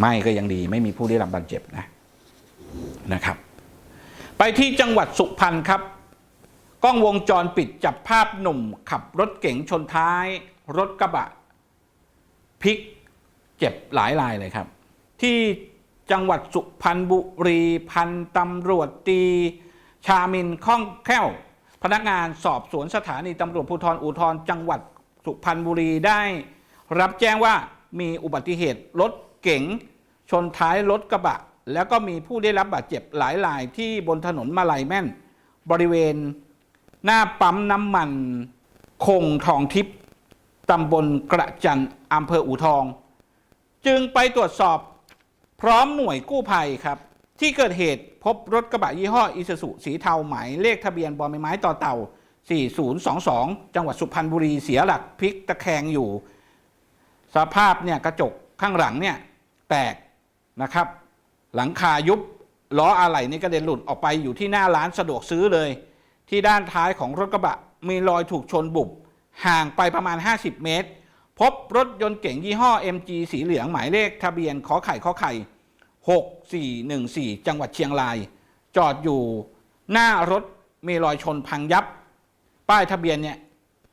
ไม่ก็ยังดีไม่มีผู้ได้รับบาดเจ็บนะนะครับ ไปที่จังหวัดสุพรรณครับ กล้องวงจรปิดจับภาพหนุ่ม ขับรถเก๋งชนท้าย รถกระบะพลิกเจ็บหลายรายเลยครับ ที่จังหวัดสุพรรณบุรีพันตำรวจตีชามินข้องแค้ว พนักงานสอบสวนสถานีตำรวจภูธรอุทรจังหวัดสุพรรณบุรีได้ รับแจ้งว่ามีอุบัติเหตุรถ เก๋ง ชนท้ายรถกระบะ แล้วก็มีผู้ได้รับบาดเจ็บหลายรายที่บนถนนมาลายแม่น บริเวณ หน้าปั๊มน้ำมันคงทองทิพย์ตำบลกระจันอำเภออู่ทอง จึงไปตรวจสอบพร้อมหน่วยกู้ภัยครับ ที่เกิดเหตุพบรถกระบะยี่ห้ออิ u z u สีเทาหมายเลขทะเบียนบอใบไม้ต่อเต่า 4022 จังหวัดสุพรรณบุรีเสียหลักพลิกตะแคงอยู่ สภาพเนี่ยกระจกข้างหลังเนี่ย แตกนะครับ หลังคายุบล้ออะไหล่นี่กระเด็นหลุดออกไปอยู่ที่หน้าร้านสะดวกซื้อเลย ที่ด้านท้ายของรถกระบะมีรอยถูกชนบุบห่างไปประมาณ 50 เมตร พบรถยนต์เก๋งยี่ห้อ MG สีเหลืองหมายเลขทะเบียนขอไข่ขอไข่ 6414 จังหวัดเชียงราย จอดอยู่หน้ารถมีรอยชนพังยับ ป้ายทะเบียนเนี่ย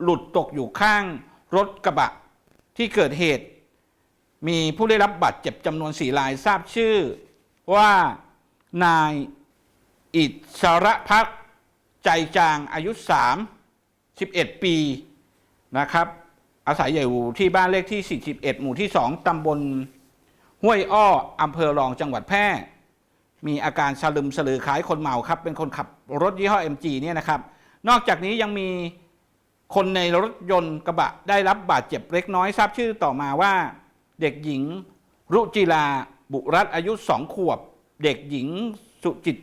หลุดตกอยู่ข้างรถกระบะที่เกิดเหตุ มีผู้ได้รับบาดเจ็บจำนวนสี่รายทราบชื่อ ว่านายอิสระพักใจจางอายุ 3 11 ปีนะครับ อาศัยอยู่ที่บ้านเลขที่ 41 หมู่ที่ 2 ตำบลห้วยอ้ออำเภอรองจังหวัดแพร่ มีอาการสลึมสลือคล้ายคนเมาครับ เป็นคนขับรถยี่ห้อ MG เนี่ยนะครับ นอกจากนี้ยังมีคนในรถยนต์กระบะได้รับบาดเจ็บเล็กน้อยทราบชื่อต่อมาว่า เด็กหญิง รุจิลา บุรัตอายุสองขวบ เด็กหญิงสุจิต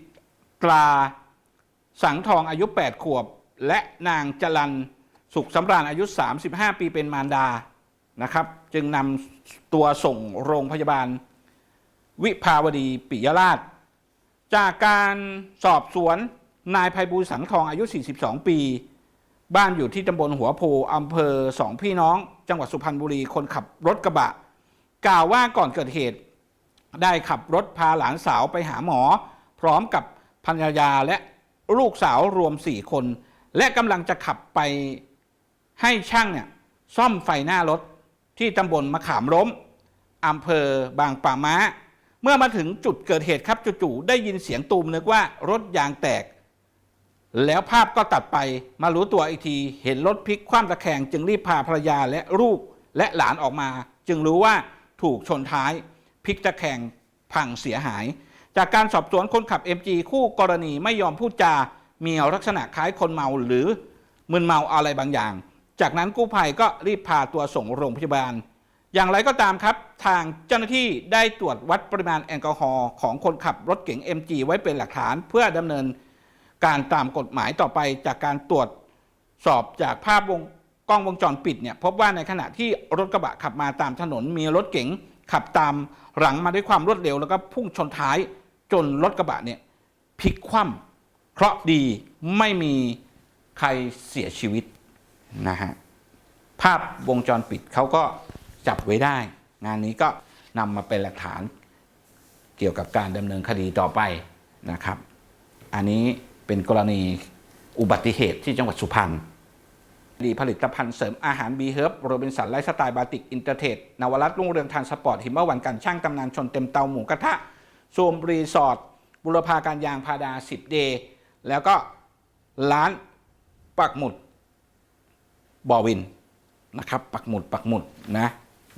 รา สังทองอายุ 8 ขวบ และนางจรันสุขสำราญอายุ 35 ปีเป็นมารดานะครับ จึงนำตัวส่งโรงพยาบาล วิภาวดีปิยราช จากการสอบสวนนายภัยบูลสังทองอายุ 42 ปี บ้านอยู่ที่ตำบลหัวโพอำเภอสองพี่น้อง จังหวัดสุพรรณบุรีคนขับรถกระบะ กล่าวว่าก่อนเกิดเหตุ ได้ขับรถพาหลานสาวไปหาหมอ พร้อมกับภรรยาและลูกสาวรวม4คน และกำลังจะขับไปให้ช่างเนี่ยซ่อมไฟหน้ารถที่ตำบลมะขามล้มอำเภอบางป่าม้า เมื่อมาถึงจุดเกิดเหตุครับจู่ๆได้ยินเสียงตูมนึกว่ารถยางแตก แล้วภาพก็ตัดไปมารู้ตัวอีกที เห็นรถพลิกคว่ำตะแคงจึงรีบพาภรรยาและลูกและหลานออกมา จึงรู้ว่า ถูกชนท้ายพลิกตะแคงพังเสียหาย จากการสอบสวนคนขับ MG คู่กรณีไม่ยอมพูดจา มีลักษณะคล้ายคนเมาหรือมึนเมาอะไรบางอย่าง จากนั้นกู้ภัยก็รีบพาตัวส่งโรงพยาบาล อย่างไรก็ตามครับ ทางเจ้าหน้าที่ได้ตรวจวัดปริมาณแอลกอฮอล์ของคนขับรถเก๋ง MG ไว้เป็นหลักฐานเพื่อดำเนินการตามกฎหมายต่อไปจากการตรวจสอบจากภาพวง ล้องวงจรปิดเนี่ยพบว่าในขณะที่รถกระบะขับมาตามถนนมีรถเก๋งขับตามหลังมาด้วยความรวดเร็ว แล้วก็พุ่งชนท้ายจนรถกระบะเนี่ยพลิกคว่ำเคราะดีไม่มีใครเสียชีวิตนะฮะภาพวงจรปิดเขาก็จับไว้ได้ งานนี้ก็นำมาเป็นหลักฐานเกี่ยวกับการดำเนินคดีต่อไปนะครับ อันนี้เป็นกรณีอุบัติเหตุที่จังหวัดสุพรรณ ดีผลิตภัณฑ์เสริมอาหารบีเฮิร์บโรบินสันไลฟ์สไตล์บาติกอินเตอร์เทดนวรัตน์รุ่งเรืองทานสปอร์ตหิมะวันกันช่างตำนานชนเต็มเตาหมูกระทะโซมรีสอร์ทบุรพาการยางพาดา 10 เดย์แล้วก็ร้านปักหมุดบอวินนะครับปักหมุดปักหมุดนะ